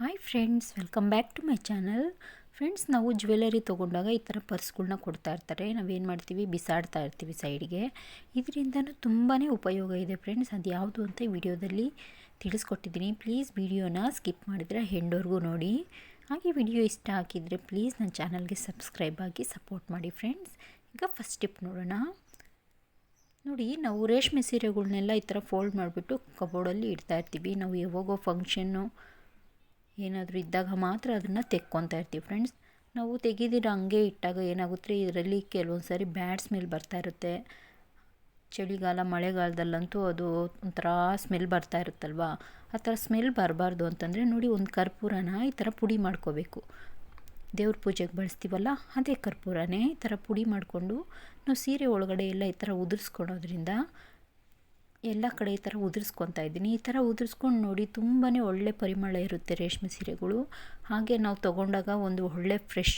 Hi friends welcome back to my channel friends ನಾವು jewellery ತೊಗೊಂಡಾಗ ಈ ಥರ ಪರ್ಸ್ಗಳನ್ನ ಕೊಡ್ತಾ ಇರ್ತಾರೆ. ನಾವೇನು ಮಾಡ್ತೀವಿ? ಬಿಸಾಡ್ತಾ ಇರ್ತೀವಿ ಸೈಡ್ಗೆ ಇದರಿಂದನೂ ತುಂಬಾ ಉಪಯೋಗ ಇದೆ ಫ್ರೆಂಡ್ಸ್ ಅದು ಯಾವುದು ಅಂತ ವಿಡಿಯೋದಲ್ಲಿ ತಿಳಿಸ್ಕೊಟ್ಟಿದ್ದೀನಿ. ಪ್ಲೀಸ್ ವಿಡಿಯೋನ ಸ್ಕಿಪ್ ಮಾಡಿದರೆ ಹೆಂಡೋರ್ಗೂ ನೋಡಿ. ಹಾಗೆ ವಿಡಿಯೋ ಇಷ್ಟ ಹಾಕಿದರೆ ಪ್ಲೀಸ್ ನನ್ನ ಚಾನಲ್ಗೆ ಸಬ್ಸ್ಕ್ರೈಬ್ ಆಗಿ ಸಪೋರ್ಟ್ ಮಾಡಿ ಫ್ರೆಂಡ್ಸ್ ಈಗ ಫಸ್ಟ್ ಟಿಪ್ ನೋಡೋಣ. ನೋಡಿ, ನಾವು ರೇಷ್ಮೆ ಸೀರೆಗಳನ್ನೆಲ್ಲ ಈ ಥರ ಫೋಲ್ಡ್ ಮಾಡಿಬಿಟ್ಟು ಕಬೋರ್ಡಲ್ಲಿ ಇಡ್ತಾ ಇರ್ತೀವಿ. ನಾವು ಯಾವಾಗೋ ಫಂಕ್ಷನ್ನು ಏನಾದರೂ ಇದ್ದಾಗ ಮಾತ್ರ ಅದನ್ನು ತೆಕ್ಕೊತಾ ಇರ್ತೀವಿ ಫ್ರೆಂಡ್ಸ್ ನಾವು ತೆಗೆದಿರೋ ಹಂಗೆ ಇಟ್ಟಾಗ ಏನಾಗುತ್ತೆ, ಇದರಲ್ಲಿ ಕೆಲವೊಂದು ಸಾರಿ ಬ್ಯಾಡ್ ಸ್ಮೆಲ್ ಬರ್ತಾ ಇರುತ್ತೆ. ಚಳಿಗಾಲ, ಮಳೆಗಾಲದಲ್ಲಂತೂ ಅದು ಒಂಥರ ಸ್ಮೆಲ್ ಬರ್ತಾ ಇರುತ್ತಲ್ವ? ಆ ಥರ ಸ್ಮೆಲ್ ಬರಬಾರ್ದು ಅಂತಂದರೆ ನೋಡಿ ಒಂದು ಕರ್ಪೂರನ ಈ ಥರ ಪುಡಿ ಮಾಡ್ಕೋಬೇಕು. ದೇವ್ರ ಪೂಜೆಗೆ ಬಳಸ್ತೀವಲ್ಲ ಅದೇ ಕರ್ಪೂರನೇ ಈ ಥರ ಪುಡಿ ಮಾಡಿಕೊಂಡು, ನಾವು ಸೀರೆ ಒಳಗಡೆ ಎಲ್ಲ ಈ ಥರ ಉದುರಿಸ್ಕೊಳೋದ್ರಿಂದ ಎಲ್ಲ ಕಡೆ ಈ ಥರ ಉದುರಿಸ್ಕೊತಾ ಇದ್ದೀನಿ. ಈ ಥರ ಉದುರಿಸ್ಕೊಂಡು ನೋಡಿ ತುಂಬಾ ಒಳ್ಳೆ ಪರಿಮಳ ಇರುತ್ತೆ ರೇಷ್ಮೆ ಸೀರೆಗಳು. ಹಾಗೆ ನಾವು ತಗೊಂಡಾಗ ಒಂದು ಒಳ್ಳೆ ಫ್ರೆಶ್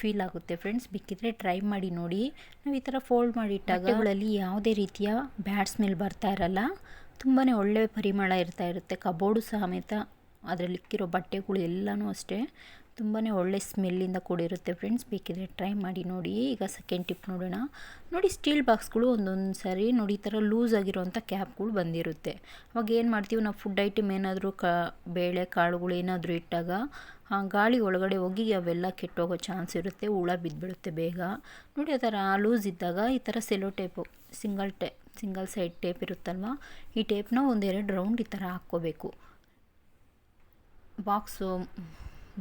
ಫೀಲ್ ಆಗುತ್ತೆ ಫ್ರೆಂಡ್ಸ್ ಬೇಕಿದ್ರೆ ಟ್ರೈ ಮಾಡಿ ನೋಡಿ. ನಾವು ಈ ಥರ ಫೋಲ್ಡ್ ಮಾಡಿ ಇಟ್ಟಾಗಗಳಲ್ಲಿ ಯಾವುದೇ ರೀತಿಯ ಬ್ಯಾಡ್ ಸ್ಮೆಲ್ ಬರ್ತಾ ಇರಲ್ಲ. ತುಂಬಾ ಒಳ್ಳೆ ಪರಿಮಳ ಇರ್ತಾ ಇರುತ್ತೆ. ಕಬೋರ್ಡು ಸಮೇತ ಅದರಲ್ಲಿಕ್ಕಿರೋ ಬಟ್ಟೆಗಳು ಎಲ್ಲನೂ ಅಷ್ಟೇ. ತುಂಬಾ ಒಳ್ಳೆ ಸ್ಮೆಲ್ಲಿಂದ ಕೂಡಿರುತ್ತೆ ಫ್ರೆಂಡ್ಸ್. ಬೇಕಿದ್ರೆ ಟ್ರೈ ಮಾಡಿ ನೋಡಿ. ಈಗ ಸೆಕೆಂಡ್ ಟಿಪ್ ನೋಡೋಣ. ನೋಡಿ ಸ್ಟೀಲ್ ಬಾಕ್ಸ್ಗಳು ಒಂದೊಂದು ಸಾರಿ ನೋಡಿ ಈ ಥರ ಲೂಸ್ ಆಗಿರೋವಂಥ ಕ್ಯಾಪ್ಗಳು ಬಂದಿರುತ್ತೆ. ಅವಾಗ ಏನು ಮಾಡ್ತೀವಿ? ನಾವು ಫುಡ್ ಐಟಮ್ ಏನಾದರೂ ಕ, ಬೇಳೆ, ಕಾಳುಗಳು ಏನಾದರೂ ಇಟ್ಟಾಗ ಗಾಳಿ ಒಳಗಡೆ ಹೋಗಿ ಅವೆಲ್ಲ ಕೆಟ್ಟೋಗೋ ಚಾನ್ಸ್ ಇರುತ್ತೆ. ಹುಳ ಬಿದ್ದುಬಿಡುತ್ತೆ ಬೇಗ. ನೋಡಿ ಆ ಥರ ಲೂಸ್ ಇದ್ದಾಗ ಈ ಥರ ಸೆಲೋ ಟೇಪು, ಸಿಂಗಲ್ ಟೇ, ಸಿಂಗಲ್ ಸೈಡ್ ಟೇಪ್ ಇರುತ್ತಲ್ವ? ಈ ಟೇಪ್ನ ಒಂದೆರಡು ರೌಂಡ್ ಈ ಥರ ಹಾಕ್ಕೋಬೇಕು. ಬಾಕ್ಸು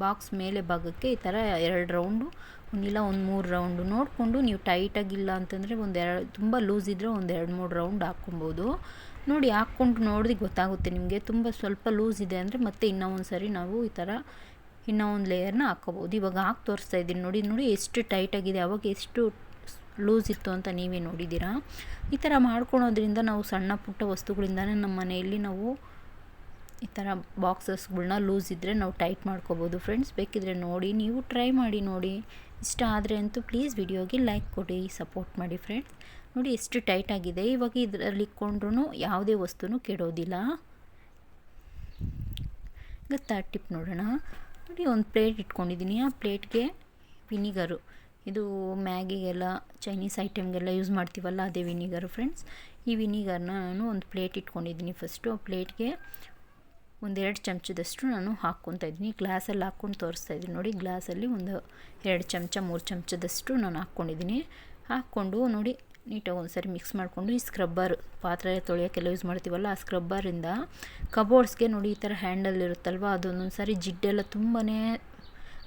ಬಾಕ್ಸ್ ಮೇಲೆ ಭಾಗಕ್ಕೆ ಈ ಥರ ಎರಡು ರೌಂಡು ಒಂದಿಲ್ಲ ಒಂದು ಮೂರು ರೌಂಡು ನೋಡಿಕೊಂಡು ನೀವು ಟೈಟಾಗಿಲ್ಲ ಅಂತಂದರೆ ಒಂದು ಎರಡು, ತುಂಬ ಲೂಸ್ ಇದ್ದರೆ ಒಂದು ಎರಡು ಮೂರು ರೌಂಡ್ ಹಾಕ್ಕೊಬೋದು. ನೋಡಿ ಹಾಕ್ಕೊಂಡು ನೋಡಿದ್ರೆ ಗೊತ್ತಾಗುತ್ತೆ ನಿಮಗೆ, ತುಂಬ ಸ್ವಲ್ಪ ಲೂಸ್ ಇದೆ ಅಂದರೆ ಮತ್ತೆ ಇನ್ನೂ ಒಂದು ಸರಿ ನಾವು ಈ ಥರ ಇನ್ನೂ ಒಂದು ಲೇಯರ್ನ ಹಾಕ್ಕೋಬೋದು. ಇವಾಗ ಹಾಕಿ ತೋರಿಸ್ತಾ ಇದ್ದೀನಿ ನೋಡಿ ನೋಡಿ ಎಷ್ಟು ಟೈಟಾಗಿದೆ, ಅವಾಗ ಎಷ್ಟು ಲೂಸ್ ಇತ್ತು ಅಂತ ನೀವೇ ನೋಡಿದ್ದೀರಾ. ಈ ಥರ ಮಾಡ್ಕೊಳೋದ್ರಿಂದ ನಾವು ಸಣ್ಣ ಪುಟ್ಟ ವಸ್ತುಗಳಿಂದನೇ ನಮ್ಮ ಮನೆಯಲ್ಲಿ ನಾವು ಈ ಥರ ಬಾಕ್ಸಸ್ಗಳ್ನ ಲೂಸ್ ಇದ್ದರೆ ನಾವು ಟೈಟ್ ಮಾಡ್ಕೋಬೋದು ಫ್ರೆಂಡ್ಸ್. ಬೇಕಿದ್ರೆ ನೋಡಿ, ನೀವು ಟ್ರೈ ಮಾಡಿ ನೋಡಿ. ಇಷ್ಟ ಆದರೆ ಅಂತೂ ಪ್ಲೀಸ್ ವಿಡಿಯೋಗೆ ಲೈಕ್ ಕೊಡಿ, ಸಪೋರ್ಟ್ ಮಾಡಿ ಫ್ರೆಂಡ್ಸ್. ನೋಡಿ, ಎಷ್ಟು ಟೈಟ್ ಆಗಿದೆ. ಇವಾಗ ಇದರಲ್ಲಿ ಇಕ್ಕೊಂಡ್ರೂ ಯಾವುದೇ ವಸ್ತುನೂ ಕೆಡೋದಿಲ್ಲ. ಗೊತ್ತಾ ಟಿಪ್ ನೋಡೋಣ. ನೋಡಿ, ಒಂದು ಪ್ಲೇಟ್ ಇಟ್ಕೊಂಡಿದ್ದೀನಿ. ಆ ಪ್ಲೇಟ್ಗೆ ವಿನಿಗರು. ಇದು ಮ್ಯಾಗಿಗೆಲ್ಲ, ಚೈನೀಸ್ ಐಟಮ್ಗೆಲ್ಲ ಯೂಸ್ ಮಾಡ್ತೀವಲ್ಲ, ಅದೇ ವಿನಿಗರು ಫ್ರೆಂಡ್ಸ್. ಈ ವಿನಿಗರ್ನ ನಾನು ಒಂದು ಪ್ಲೇಟ್ ಇಟ್ಕೊಂಡಿದ್ದೀನಿ ಫಸ್ಟು. ಆ ಪ್ಲೇಟ್ಗೆ ಒಂದೆರಡು ಚಮಚದಷ್ಟು ನಾನು ಹಾಕ್ಕೊತಾ ಇದ್ದೀನಿ. ಗ್ಲಾಸಲ್ಲಿ ಹಾಕ್ಕೊಂಡು ತೋರಿಸ್ತಾ ಇದ್ದೀನಿ ನೋಡಿ, ಗ್ಲಾಸಲ್ಲಿ ಒಂದು ಎರಡು ಚಮಚ, ಮೂರು ಚಮಚದಷ್ಟು ನಾನು ಹಾಕ್ಕೊಂಡಿದ್ದೀನಿ. ಹಾಕ್ಕೊಂಡು ನೋಡಿ, ನೀಟಾಗಿ ಒಂದು ಸರಿ ಮಿಕ್ಸ್ ಮಾಡಿಕೊಂಡು ಈ ಸ್ಕ್ರಬ್ಬರ್ ಪಾತ್ರೆ ತೊಳೆಯೋಕ್ಕೆಲ್ಲ ಯೂಸ್ ಮಾಡ್ತೀವಲ್ಲ, ಆ ಸ್ಕ್ರಬ್ಬರಿಂದ ಕಬೋರ್ಡ್ಸ್ಗೆ ನೋಡಿ ಈ ಥರ ಹ್ಯಾಂಡಲ್ ಇರುತ್ತಲ್ವ ಅದೊಂದೊಂದು ಸಾರಿ ಜಿಡ್ಡೆಲ್ಲ ತುಂಬಾ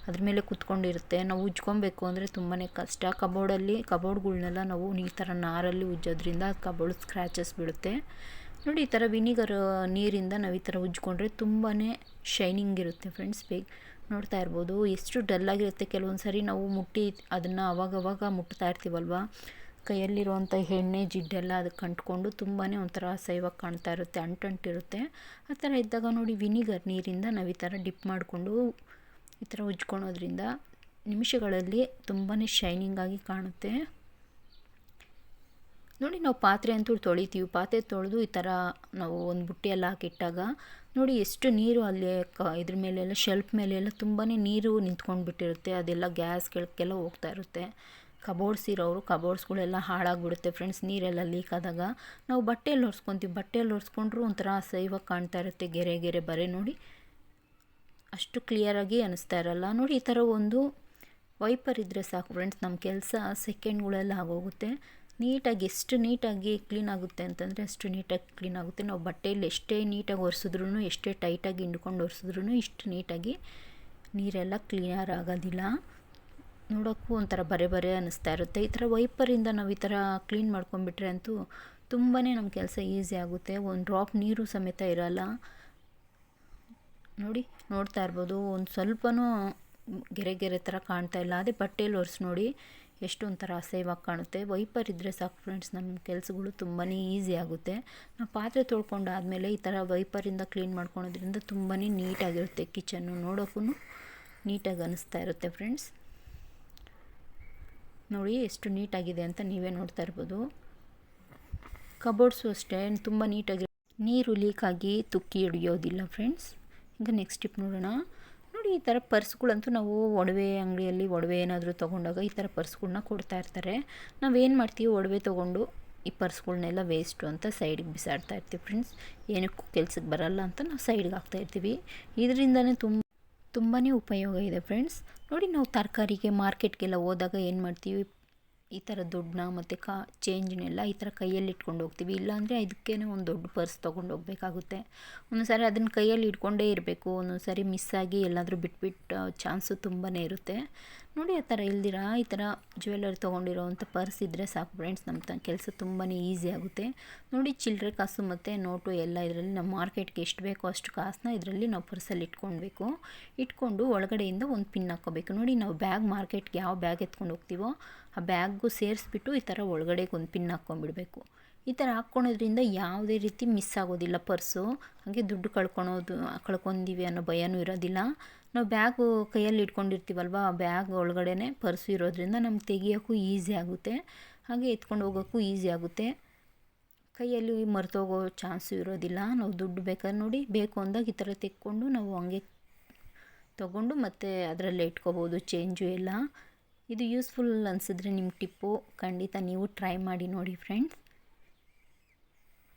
ಅದ್ರ ಮೇಲೆ ಕುತ್ಕೊಂಡಿರುತ್ತೆ. ನಾವು ಉಜ್ಕೊಬೇಕು ಅಂದರೆ ತುಂಬಾ ಕಷ್ಟ. ಕಬೋರ್ಡಲ್ಲಿ ಕಬೋರ್ಡ್ಗಳ್ನೆಲ್ಲ ನಾವು ಈ ಥರ ನಾರಲ್ಲಿ ಉಜ್ಜೋದ್ರಿಂದ ಕಬೋರ್ಡ್ ಸ್ಕ್ರ್ಯಾಚಸ್ ಬೀಳುತ್ತೆ. ನೋಡಿ, ಈ ಥರ ವಿನಿಗರ್, ನೀರಿಂದ ನಾವು ಈ ಥರ ಉಜ್ಜಿಕೊಂಡ್ರೆ ತುಂಬಾ ಶೈನಿಂಗ್ ಇರುತ್ತೆ ಫ್ರೆಂಡ್ಸ್ ಬೇಗ ನೋಡ್ತಾ ಇರ್ಬೋದು. ಎಷ್ಟು ಡಲ್ಲಾಗಿರುತ್ತೆ ಕೆಲವೊಂದು ಸರಿ ನಾವು ಮುಟ್ಟಿ ಅದನ್ನು ಅವಾಗವಾಗ ಮುಟ್ತಾ ಇರ್ತೀವಲ್ವ? ಕೈಯಲ್ಲಿರುವಂಥ ಎಣ್ಣೆ, ಜಿಡ್ಡೆಲ್ಲ ಅದಕ್ಕೆ ಅಂಟ್ಕೊಂಡು ತುಂಬಾ ಒಂಥರ ಸೈವಾಗಿ ಕಾಣ್ತಾ ಇರುತ್ತೆ ಅಂಟಂಟಿರುತ್ತೆ ಆ ಥರ ಇದ್ದಾಗ ನೋಡಿ, ವಿನಿಗರ್ ನೀರಿಂದ ನಾವು ಈ ಥರ ಡಿಪ್ ಮಾಡಿಕೊಂಡು ಈ ಥರ ಉಜ್ಕೊಳೋದ್ರಿಂದ ನಿಮಿಷಗಳಲ್ಲಿ ತುಂಬಾ ಶೈನಿಂಗಾಗಿ ಕಾಣುತ್ತೆ. ನೋಡಿ ನಾವು ಪಾತ್ರೆ ಅಂತೂ ತೊಳಿತೀವಿ. ಪಾತ್ರೆ ತೊಳೆದು ಈ ಥರ ನಾವು ಒಂದು ಬುಟ್ಟಿಯೆಲ್ಲ ಹಾಕಿಟ್ಟಾಗ ನೋಡಿ ಎಷ್ಟು ನೀರು ಅಲ್ಲಿ ಕ ಇದ್ರ ಮೇಲೆಲ್ಲ ಶೆಲ್ಫ್ ಮೇಲೆಲ್ಲ ತುಂಬಾ ನೀರು ನಿಂತ್ಕೊಂಡು ಬಿಟ್ಟಿರುತ್ತೆ ಅದೆಲ್ಲ ಕೆಳಕ್ಕೆಲ್ಲ ಹೋಗ್ತಾ ಇರುತ್ತೆ. ಕಬೋರ್ಡ್ಸ್ ಇರೋರು ಕಬೋರ್ಡ್ಸ್ಗಳೆಲ್ಲ ಹಾಳಾಗಿಬಿಡುತ್ತೆ. ಫ್ರೆಂಡ್ಸ್ ನೀರೆಲ್ಲ ಲೀಕ್ ಆದಾಗ ನಾವು ಬಟ್ಟೆಯಲ್ಲಿ ಒರೆಸ್ಕೊತೀವಿ. ಬಟ್ಟೆಯಲ್ಲಿ ಒರೆಸ್ಕೊಂಡ್ರೂ ಒಂಥರ ಅಸಹ್ಯವಾಗಿ ಕಾಣ್ತಾ ಇರುತ್ತೆ. ಗೆರೆ ಗೆರೆ ಬರೆ ನೋಡಿ ಅಷ್ಟು ಕ್ಲಿಯರಾಗಿ ಅನ್ನಿಸ್ತಾ ಇರಲ್ಲ. ನೋಡಿ ಈ ಥರ ಒಂದು ವೈಪರ್ ಇದ್ದರೆ ಸಾಕು ಫ್ರೆಂಡ್ಸ್ ನಮ್ಮ ಕೆಲಸ ಸೆಕೆಂಡ್ಗಳೆಲ್ಲ ಆಗೋಗುತ್ತೆ. ನೀಟಾಗಿ, ಎಷ್ಟು ನೀಟಾಗಿ ಕ್ಲೀನ್ ಆಗುತ್ತೆ ಅಂತಂದರೆ ಅಷ್ಟು ನೀಟಾಗಿ ಕ್ಲೀನ್ ಆಗುತ್ತೆ. ನಾವು ಬಟ್ಟೆಯಲ್ಲಿ ಎಷ್ಟೇ ನೀಟಾಗಿ ಒರೆಸಿದ್ರೂ ಎಷ್ಟೇ ಟೈಟಾಗಿ ಹಿಂಡ್ಕೊಂಡು ಒರೆಸಿದ್ರೂ ಇಷ್ಟು ನೀಟಾಗಿ ನೀರೆಲ್ಲ ಕ್ಲಿಯರ್ ಆಗೋದಿಲ್ಲ. ನೋಡೋಕ್ಕೂ ಒಂಥರ ಬರೆ ಬರೆ ಅನ್ನಿಸ್ತಾ ಇರುತ್ತೆ. ಈ ಥರ ವೈಪರಿಂದ ನಾವು ಈ ಥರ ಕ್ಲೀನ್ ಮಾಡ್ಕೊಂಡ್ಬಿಟ್ರೆ ಅಂತೂ ತುಂಬಾ ನಮ್ಮ ಕೆಲಸ ಈಸಿ ಆಗುತ್ತೆ. ಒಂದು ಡ್ರಾಪ್ ನೀರು ಸಮೇತ ಇರೋಲ್ಲ. ನೋಡಿ, ನೋಡ್ತಾ ಇರ್ಬೋದು. ಒಂದು ಸ್ವಲ್ಪನೂ ಗೆರೆ ಗೆರೆ ಥರ ಕಾಣ್ತಾ ಇಲ್ಲ. ಅದೇ ಬಟ್ಟೆಯಲ್ಲಿ ಒರೆಸಿ ನೋಡಿ ಎಷ್ಟು ಒಂಥರ ಅಸಹ್ಯವಾಗಿ ಕಾಣುತ್ತೆ. ವೈಪರ್ ಇದ್ದರೆ ಸಾಕು ಫ್ರೆಂಡ್ಸ್ ನಮ್ಮ ಕೆಲಸಗಳು ತುಂಬಾ ಈಸಿ ಆಗುತ್ತೆ. ನಾವು ಪಾತ್ರೆ ತೊಳ್ಕೊಂಡಾದಮೇಲೆ ಈ ಥರ ವೈಪರಿಂದ ಕ್ಲೀನ್ ಮಾಡ್ಕೊಳೋದ್ರಿಂದ ತುಂಬಾ ನೀಟಾಗಿರುತ್ತೆ ಕಿಚನ್ನು ನೋಡೋಕ್ಕೂ ನೀಟಾಗಿ ಅನಿಸ್ತಾ ಇರುತ್ತೆ ಫ್ರೆಂಡ್ಸ್ ನೋಡಿ ಎಷ್ಟು ನೀಟಾಗಿದೆ ಅಂತ ನೀವೇ ನೋಡ್ತಾ ಇರ್ಬೋದು. ಕಬೋರ್ಡ್ಸು ಅಷ್ಟೇ, ತುಂಬ ನೀಟಾಗಿ ನೀರು ಲೀಕಾಗಿ ತುಕ್ಕಿ ಹಿಡಿಯೋದಿಲ್ಲ ಫ್ರೆಂಡ್ಸ್ ಈಗ ನೆಕ್ಸ್ಟ್ ಟಿಪ್ ನೋಡೋಣ. ನೋಡಿ ಈ ಥರ ಪರ್ಸ್ಗಳಂತೂ ನಾವು ಒಡವೆ ಅಂಗಡಿಯಲ್ಲಿ ಒಡವೆ ಏನಾದರೂ ತೊಗೊಂಡಾಗ ಈ ಥರ ಪರ್ಸ್ಗಳನ್ನ ಕೊಡ್ತಾ ಇರ್ತಾರೆ. ನಾವೇನು ಮಾಡ್ತೀವಿ? ಒಡವೆ ತೊಗೊಂಡು ಈ ಪರ್ಸ್ಗಳನ್ನೆಲ್ಲ ವೇಸ್ಟು ಅಂತ ಸೈಡಿಗೆ ಬಿಸಾಡ್ತಾ ಇರ್ತೀವಿ ಫ್ರೆಂಡ್ಸ್ ಏನಕ್ಕೂ ಕೆಲ್ಸಕ್ಕೆ ಬರಲ್ಲ ಅಂತ ನಾವು ಸೈಡ್ಗೆ ಹಾಕ್ತಾ ಇರ್ತೀವಿ. ಇದರಿಂದನೇ ತುಂಬ ತುಂಬಾ ಉಪಯೋಗ ಇದೆ ಫ್ರೆಂಡ್ಸ್ ನೋಡಿ ನಾವು ತರಕಾರಿಗೆ ಮಾರ್ಕೆಟ್ಗೆಲ್ಲ ಹೋದಾಗ ಏನು ಮಾಡ್ತೀವಿ? ಈ ಥರ ದುಡ್ಡನ್ನ ಮತ್ತು ಕಾ ಚೇಂಜ್ನೆಲ್ಲ ಈ ಥರ ಕೈಯಲ್ಲಿ ಇಟ್ಕೊಂಡು ಹೋಗ್ತೀವಿ. ಇಲ್ಲಾಂದರೆ ಇದಕ್ಕೇ ಒಂದು ದೊಡ್ಡ ಪರ್ಸ್ ತೊಗೊಂಡು ಹೋಗಬೇಕಾಗುತ್ತೆ. ಒಂದೊಂದು ಸಾರಿ ಅದನ್ನು ಕೈಯಲ್ಲಿ ಇಟ್ಕೊಂಡೇ ಇರಬೇಕು. ಒಂದೊಂದು ಸಾರಿ ಮಿಸ್ ಆಗಿ ಎಲ್ಲಾದರೂ ಬಿಟ್ಬಿಟ್ಟು ಚಾನ್ಸು ತುಂಬಾ ಇರುತ್ತೆ. ನೋಡಿ ಆ ಥರ ಇಲ್ದಿರ, ಈ ಥರ ಜ್ಯುವೆಲ್ಲರಿ ತೊಗೊಂಡಿರೋವಂಥ ಪರ್ಸ್ ಇದ್ದರೆ ಸಾಕು ಫ್ರೆಂಡ್ಸ್ ನಮ್ಮ ತ, ಕೆಲಸ ತುಂಬಾ ಈಸಿ ಆಗುತ್ತೆ. ನೋಡಿ ಚಿಲ್ಲರೆ ಕಾಸು ಮತ್ತು ನೋಟು ಎಲ್ಲ ಇದರಲ್ಲಿ ನಮ್ಮ ಮಾರ್ಕೆಟ್ಗೆ ಎಷ್ಟು ಬೇಕೋ ಅಷ್ಟು ಕಾಸನ್ನ ಇದರಲ್ಲಿ ನಾವು ಪರ್ಸಲ್ಲಿ ಇಟ್ಕೊಳ್ಬೇಕು ಇಟ್ಕೊಂಡು ಒಳಗಡೆಯಿಂದ ಒಂದು ಪಿನ್ ಹಾಕ್ಕೋಬೇಕು ನೋಡಿ ನಾವು ಬ್ಯಾಗ್ ಮಾರ್ಕೆಟ್ಗೆ ಯಾವ ಬ್ಯಾಗ್ ಎತ್ಕೊಂಡು ಹೋಗ್ತೀವೋ ಆ ಬ್ಯಾಗು ಸೇರಿಸ್ಬಿಟ್ಟು ಈ ಥರ ಒಳಗಡೆಗೆ ಒಂದು ಪಿನ್ ಹಾಕ್ಕೊಂಡ್ಬಿಡ್ಬೇಕು. ಈ ಥರ ಹಾಕ್ಕೊಳೋದ್ರಿಂದ ಯಾವುದೇ ರೀತಿ ಮಿಸ್ ಆಗೋದಿಲ್ಲ ಪರ್ಸು. ಹಾಗೆ ದುಡ್ಡು ಕಳ್ಕೊಳೋದು, ಕಳ್ಕೊಂಡಿವಿ ಅನ್ನೋ ಭಯನೂ ಇರೋದಿಲ್ಲ. ನಾವು ಬ್ಯಾಗು ಕೈಯಲ್ಲಿ ಇಟ್ಕೊಂಡಿರ್ತೀವಲ್ವ, ಆ ಬ್ಯಾಗ್ ಒಳಗಡೆ ಪರ್ಸು ಇರೋದ್ರಿಂದ ನಮ್ಗೆ ತೆಗಿಯೋಕ್ಕೂ ಈಸಿ ಆಗುತ್ತೆ. ಹಾಗೆ ಎತ್ಕೊಂಡು ಹೋಗೋಕ್ಕೂ ಈಸಿ ಆಗುತ್ತೆ. ಕೈಯಲ್ಲಿ ಮರ್ತೋಗೋ ಚಾನ್ಸು ಇರೋದಿಲ್ಲ. ನಾವು ದುಡ್ಡು ಬೇಕಾದ್ರೆ ನೋಡಿ, ಬೇಕು ಅಂದಾಗ ಈ ಥರ ತೆಕ್ಕೊಂಡು ನಾವು ಹಂಗೆ ತೊಗೊಂಡು ಮತ್ತೆ ಅದರಲ್ಲೇ ಇಟ್ಕೋಬೋದು, ಚೇಂಜು ಎಲ್ಲ. ಇದು ಯೂಸ್ಫುಲ್ ಅನಿಸಿದ್ರೆ ನಿಮ್ಮ ಟಿಪ್ಪು ಖಂಡಿತ ನೀವು ಟ್ರೈ ಮಾಡಿ ನೋಡಿ ಫ್ರೆಂಡ್ಸ್.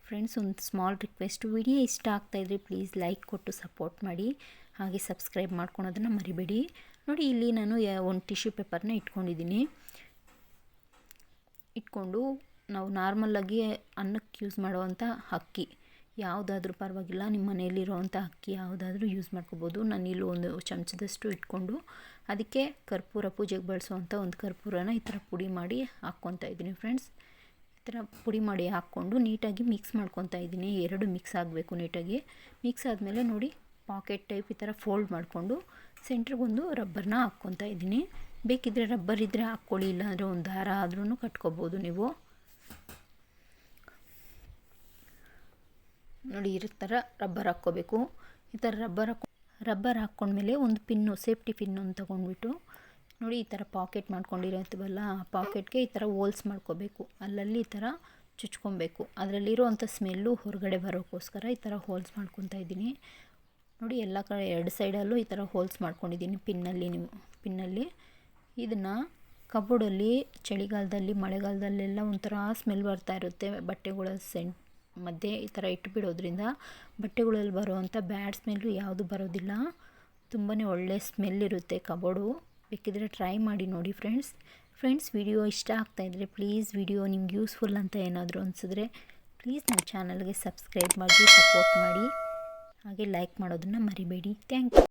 ಫ್ರೆಂಡ್ಸ್, ಒಂದು ಸ್ಮಾಲ್ ರಿಕ್ವೆಸ್ಟು, ವಿಡಿಯೋ ಇಷ್ಟ ಆಗ್ತಾಯಿದ್ರೆ ಪ್ಲೀಸ್ ಲೈಕ್, ಕೊಟ್ಟು ಸಪೋರ್ಟ್ ಮಾಡಿ. ಹಾಗೆ ಸಬ್ಸ್ಕ್ರೈಬ್ ಮಾಡ್ಕೊಳೋದನ್ನು ಮರಿಬೇಡಿ. ನೋಡಿ, ಇಲ್ಲಿ ನಾನು ಒಂದು ಟಿಶ್ಯೂ ಪೇಪರ್ನ ಇಟ್ಕೊಂಡಿದ್ದೀನಿ. ಇಟ್ಕೊಂಡು ನಾವು ನಾರ್ಮಲ್ಲಾಗಿ ಅನ್ನಕ್ಕೆ ಯೂಸ್ ಮಾಡುವಂಥ ಅಕ್ಕಿ. ಯಾವುದಾದ್ರೂ ಪರವಾಗಿಲ್ಲ, ನಿಮ್ಮ ಮನೆಯಲ್ಲಿರುವಂಥ ಅಕ್ಕಿ ಯಾವುದಾದ್ರೂ ಯೂಸ್ ಮಾಡ್ಕೋಬೋದು. ನಾನು ಇಲ್ಲಿ ಒಂದು ಚಮಚದಷ್ಟು ಇಟ್ಕೊಂಡು ಅದಕ್ಕೆ ಕರ್ಪೂರ ಪೂಜೆಗೆ ಬಳಸುವಂಥ ಒಂದು ಕರ್ಪೂರನ ಈ ಥರ ಪುಡಿ ಮಾಡಿ ಹಾಕ್ಕೊತಾ ಇದ್ದೀನಿ ಫ್ರೆಂಡ್ಸ್ ಈ ಥರ ಪುಡಿ ಮಾಡಿ ಹಾಕ್ಕೊಂಡು ನೀಟಾಗಿ ಮಿಕ್ಸ್ ಮಾಡ್ಕೊತಾ ಇದ್ದೀನಿ. ಎರಡು ಮಿಕ್ಸ್ ಆಗಬೇಕು ನೀಟಾಗಿ. ಮಿಕ್ಸ್ ಆದಮೇಲೆ ನೋಡಿ ಪಾಕೆಟ್ ಟೈಪ್ ಈ ಥರ ಫೋಲ್ಡ್ ಮಾಡಿಕೊಂಡು ಸೆಂಟ್ರಿಗೊಂದು ರಬ್ಬರ್ನ ಹಾಕ್ಕೊತಾ ಇದ್ದೀನಿ. ಬೇಕಿದ್ದರೆ ರಬ್ಬರ್ ಇದ್ದರೆ ಹಾಕ್ಕೊಳ್ಳಿ, ಇಲ್ಲಾಂದರೆ ಒಂದು ದಾರ ಆದ್ರೂ ಕಟ್ಕೋಬೋದು ನೀವು. ನೋಡಿ, ಈ ಥರ ರಬ್ಬರ್ ಹಾಕ್ಕೋಬೇಕು. ಈ ಥರ ರಬ್ಬರ್ ಹಾಕೊ, ರಬ್ಬರ್ ಹಾಕ್ಕೊಂಡ್ಮೇಲೆ ಒಂದು ಪಿನ್ನು, ಸೇಫ್ಟಿ ಪಿನ್ನನ್ನು ತೊಗೊಂಡ್ಬಿಟ್ಟು, ನೋಡಿ, ಈ ಥರ ಪಾಕೆಟ್ ಮಾಡ್ಕೊಂಡಿರೋತೀವಲ್ಲ ಆ ಪಾಕೆಟ್ಗೆ ಈ ಥರ ಹೋಲ್ಸ್ ಮಾಡ್ಕೋಬೇಕು. ಅಲ್ಲಲ್ಲಿ ಈ ಥರ ಚುಚ್ಕೊಬೇಕು. ಅದರಲ್ಲಿರುವಂಥ ಸ್ಮೆಲ್ಲು ಹೊರಗಡೆ ಬರೋಕ್ಕೋಸ್ಕರ ಈ ಥರ ಹೋಲ್ಸ್ ಮಾಡ್ಕೊತಾ ಇದ್ದೀನಿ. ನೋಡಿ, ಎಲ್ಲ ಕಡೆ, ಎರಡು ಸೈಡಲ್ಲೂ ಈ ಥರ ಹೋಲ್ಸ್ ಮಾಡ್ಕೊಂಡಿದ್ದೀನಿ ಪಿನ್ನಲ್ಲಿ ನೀವು, ಪಿನ್ನಲ್ಲಿ. ಇದನ್ನು ಕಬೋರ್ಡಲ್ಲಿ, ಚಳಿಗಾಲದಲ್ಲಿ, ಮಳೆಗಾಲದಲ್ಲೆಲ್ಲ ಒಂಥರ ಸ್ಮೆಲ್ ಬರ್ತಾ ಇರುತ್ತೆ ಬಟ್ಟೆಗಳ ಸೆಂಟ್ ಮಧ್ಯೆ ಈ ಥರ ಇಟ್ಬಿಡೋದ್ರಿಂದ ಬಟ್ಟೆಗಳಲ್ಲಿ ಬರುವಂಥ ಬ್ಯಾಡ್ ಸ್ಮೆಲ್ಲು ಯಾವುದು ಬರೋದಿಲ್ಲ. ತುಂಬಾ ಒಳ್ಳೆ ಸ್ಮೆಲ್ ಇರುತ್ತೆ ಕಬೋರ್ಡು. ಬೇಕಿದ್ರೆ ಟ್ರೈ ಮಾಡಿ ನೋಡಿ ಫ್ರೆಂಡ್ಸ್. ಫ್ರೆಂಡ್ಸ್, ವಿಡಿಯೋ ಇಷ್ಟ ಆಗ್ತಾಯಿದ್ರೆ ಪ್ಲೀಸ್ ವಿಡಿಯೋ ನಿಮ್ಗೆ ಯೂಸ್ಫುಲ್ ಅಂತ ಏನಾದರೂ ಅನಿಸಿದ್ರೆ ಪ್ಲೀಸ್ ನಮ್ಮ ಚಾನಲ್ಗೆ ಸಬ್ಸ್ಕ್ರೈಬ್ ಮಾಡಿ, ಸಪೋರ್ಟ್ ಮಾಡಿ. ಹಾಗೆ ಲೈಕ್ ಮಾಡೋದನ್ನು ಮರಿಬೇಡಿ. Thank you.